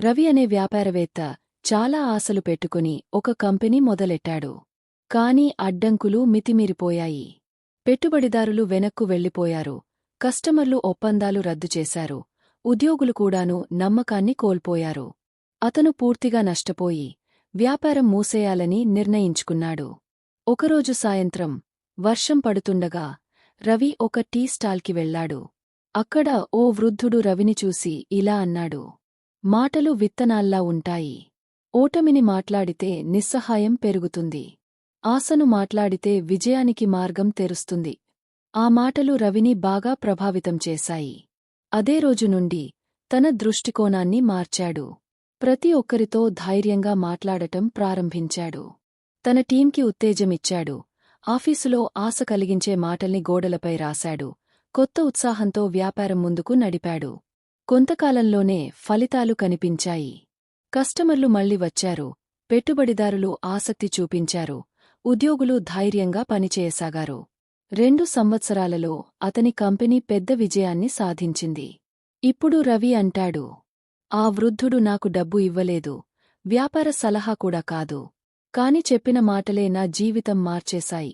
రవి అనే వ్యాపారవేత్త చాలా ఆశలు పెట్టుకుని ఒక కంపెనీ మొదలెట్టాడు. కాని అడ్డంకులు మితిమీరిపోయాయి. పెట్టుబడిదారులు వెనక్కు వెళ్ళిపోయారు కస్టమర్లు ఒప్పందాలు రద్దు చేశారు. ఉద్యోగులు కూడాను నమ్మకాన్ని కోల్పోయారు. అతను పూర్తిగా నష్టపోయి వ్యాపారం మూసేయాలని నిర్ణయించుకున్నాడు. ఒకరోజు సాయంత్రం వర్షం పడుతుండగా రవి ఒక టీ స్టాల్కి వెళ్ళాడు అక్కడ ఓ వృద్ధుడు రవిని చూసి ఇలా అన్నాడు. మాటలు విత్తనాల్లా ఉంటాయి. ఓటమిని మాట్లాడితే నిస్సహాయం పెరుగుతుంది. ఆశను మాట్లాడితే విజయానికి మార్గం తెరుస్తుంది. ఆ మాటలు రవిని బాగా ప్రభావితం చేశాయి. అదే రోజు నుండి తన దృష్టికోణాన్ని మార్చాడు. ప్రతి ఒక్కరితో ధైర్యంగా మాట్లాడటం ప్రారంభించాడు. తన టీంకి ఉత్తేజమిచ్చాడు. ఆఫీసులో ఆశ కలిగించే మాటల్ని గోడలపై రాశాడు. కొత్త ఉత్సాహంతో వ్యాపారం ముందుకు నడిపాడు. కొంతకాలంలోనే ఫలితాలు కనిపించాయి. కస్టమర్లు మళ్ళీ వచ్చారు పెట్టుబడిదారులు ఆసక్తి చూపించారు ఉద్యోగులు ధైర్యంగా పనిచేయసాగారు. రెండు సంవత్సరాలలో అతని కంపెనీ పెద్ద విజయాన్ని సాధించింది. ఇప్పుడు రవి అంటాడు ఆ వృద్ధుడు నాకు డబ్బు ఇవ్వలేదు వ్యాపార సలహా కూడా కాదు. కాని చెప్పిన మాటలే నా జీవితం మార్చేశాయి.